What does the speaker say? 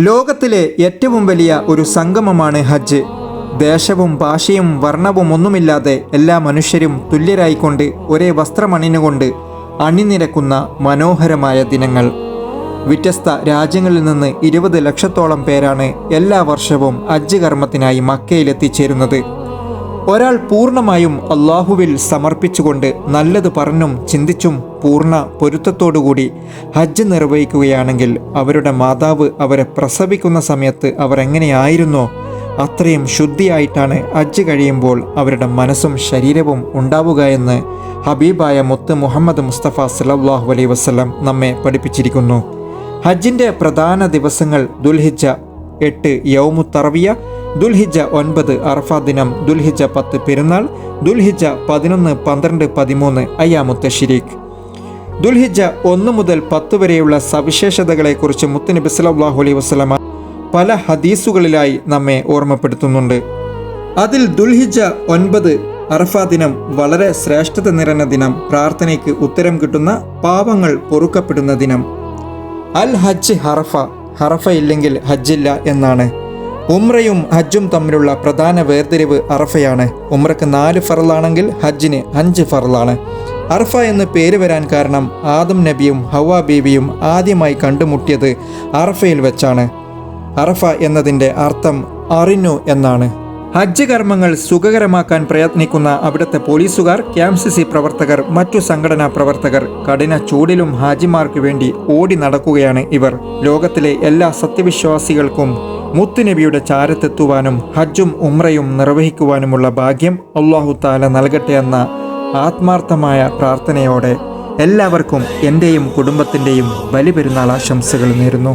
ലോകത്തിലെ ഏറ്റവും വലിയ ഒരു സംഗമമാണ് ഹജ്ജ്. ദേശവും ഭാഷയും വർണവും ഒന്നുമില്ലാതെ എല്ലാ മനുഷ്യരും തുല്യരായിക്കൊണ്ട് ഒരേ വസ്ത്രമണിഞ്ഞുകൊണ്ട് അണിനിരക്കുന്ന മനോഹരമായ ദിനങ്ങൾ. വ്യത്യസ്ത രാജ്യങ്ങളിൽ നിന്ന് ഇരുപത് ലക്ഷത്തോളം പേരാണ് എല്ലാ വർഷവും ഹജ്ജ് കർമ്മത്തിനായി മക്കയിലെത്തിച്ചേരുന്നത്. ഒരാൾ പൂർണമായും അള്ളാഹുവിൽ സമർപ്പിച്ചുകൊണ്ട് നല്ലത് പറഞ്ഞും ചിന്തിച്ചും പൂർണ പൊരുത്തത്തോടുകൂടി ഹജ്ജ് നിർവഹിക്കുകയാണെങ്കിൽ അവരുടെ മാതാവ് അവരെ പ്രസവിക്കുന്ന സമയത്ത് അവർ എങ്ങനെയായിരുന്നോ അത്രയും ശുദ്ധിയായിട്ടാണ് ഹജ്ജ് കഴിയുമ്പോൾ അവരുടെ മനസ്സും ശരീരവും ഉണ്ടാവുക എന്ന് ഹബീബായ മുത്ത് മുഹമ്മദ് മുസ്തഫ സലാഹു അലൈ വസ്ലം നമ്മെ പഠിപ്പിച്ചിരിക്കുന്നു. ഹജ്ജിന്റെ പ്രധാന ദിവസങ്ങൾ ദുൽഹിജ എട്ട് യൗമു തറവിയ ദുൽഹിജ ഒൻപത് അറഫ ദിനം ദുൽഹിജ പത്ത് പെരുന്നാൾ ദുൽഹിജ പതിനൊന്ന് പന്ത്രണ്ട് പതിമൂന്ന് അയ്യാമുത്ത ഷിരീഖ് ദുൽഹിജ ഒന്ന് മുതൽ പത്ത് വരെയുള്ള സവിശേഷതകളെക്കുറിച്ച് മുത്തുനബി സല്ലല്ലാഹു അലൈഹി വസല്ലമ പല ഹദീസുകളിലായി നമ്മെ ഓർമ്മപ്പെടുത്തുന്നുണ്ട്. അതിൽ ദുൽഹിജ ഒൻപത് അറഫ ദിനം വളരെ ശ്രേഷ്ഠത നിറഞ്ഞ ദിനം പ്രാർത്ഥനയ്ക്ക് ഉത്തരം കിട്ടുന്ന പാപങ്ങൾ പൊറുക്കപ്പെടുന്ന ദിനം. അൽ ഹജ്ജ് ഹറഫ ഹറഫ ഇല്ലെങ്കിൽ ഹജ്ജില്ല എന്നാണ്. ഉംറയും ഹജ്ജും തമ്മിലുള്ള പ്രധാന വേർതിരിവ് അറഫയാണ്. ഉംറക്ക് നാല് ഫറലാണെങ്കിൽ ഹജ്ജിന് അഞ്ച് ഫറലാണ്. അർഫ എന്ന് പേര് വരാൻ കാരണം ആദം നബിയും ഹവ ബീവിയും ആദ്യമായി കണ്ടുമുട്ടിയത് അറഫയിൽ വെച്ചാണ്. അറഫ എന്നതിന്റെ അർത്ഥം അറിഞ്ഞു എന്നാണ്. ഹജ്ജ് കർമ്മങ്ങൾ സുഖകരമാക്കാൻ പ്രയത്നിക്കുന്ന അവിടുത്തെ പോലീസുകാർ ക്യാംസിസി പ്രവർത്തകർ മറ്റു സംഘടനാ പ്രവർത്തകർ കഠിന ചൂടിലും ഹാജിമാർക്ക് വേണ്ടി ഓടി നടക്കുകയാണ് ഇവർ. ലോകത്തിലെ എല്ലാ സത്യവിശ്വാസികൾക്കും മുത്തുനബിയുടെ ചാരത്തെത്തുവാനും ഹജ്ജും ഉമ്രയും നിർവഹിക്കുവാനുമുള്ള ഭാഗ്യം അള്ളാഹു താല നൽകട്ടെ എന്ന ആത്മാർത്ഥമായ പ്രാർത്ഥനയോടെ എല്ലാവർക്കും എന്റെയും കുടുംബത്തിന്റെയും ബലിപെരുന്നാൾ ആശംസകൾ നേരുന്നു.